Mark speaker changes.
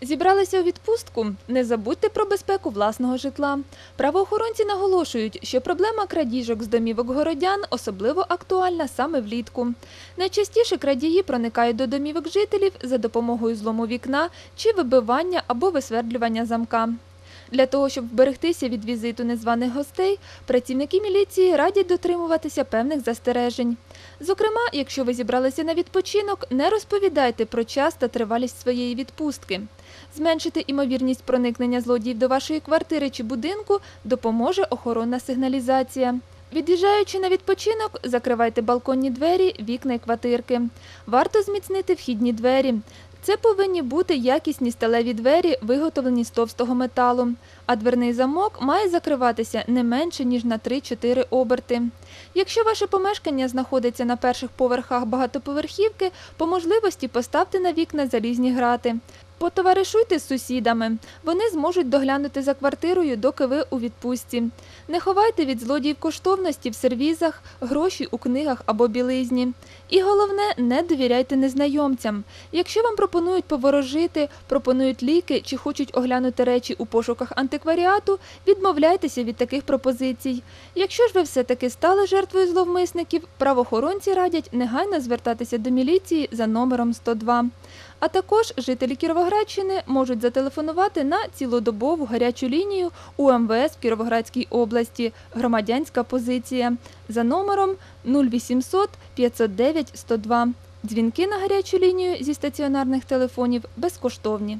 Speaker 1: Зібралися у відпустку? Не забудьте про безпеку власного житла. Правоохоронці наголошують, що проблема крадіжок з домівок городян особливо актуальна саме влітку. Найчастіше крадії проникають до домівок жителів за допомогою злому вікна чи вибивання або висвердлювання замка. Для того, щоб вберегтися від візиту незваних гостей, працівники міліції радять дотримуватися певних застережень. Зокрема, якщо ви зібралися на відпочинок, не розповідайте про час та тривалість своєї відпустки. Зменшити імовірність проникнення злодіїв до вашої квартири чи будинку допоможе охоронна сигналізація. Від'їжджаючи на відпочинок, закривайте балконні двері, вікна і квартирки. Варто зміцнити вхідні двері. Це повинні бути якісні сталеві двері, виготовлені з товстого металу. А дверний замок має закриватися не менше, ніж на 3-4 оберти. Якщо ваше помешкання знаходиться на перших поверхах багатоповерхівки, по можливості поставте на вікна залізні грати. Потоваришуйте з сусідами. Вони зможуть доглянути за квартирою, доки ви у відпустці. Не ховайте від злодіїв коштовності в сервізах, гроші у книгах або білизні. І головне, не довіряйте незнайомцям. Якщо вам пропонують поворожити, пропонують ліки чи хочуть оглянути речі у пошуках антикваріату, відмовляйтеся від таких пропозицій. Якщо ж ви все-таки стали жертвою зловмисників, правоохоронці радять негайно звертатися до міліції за номером 102. А також жителі Кіровоградщини можуть зателефонувати на цілодобову гарячу лінію у МВС в Кіровоградській області. Громадянська позиція за номером 0800 509 102. Дзвінки на гарячу лінію зі стаціонарних телефонів безкоштовні.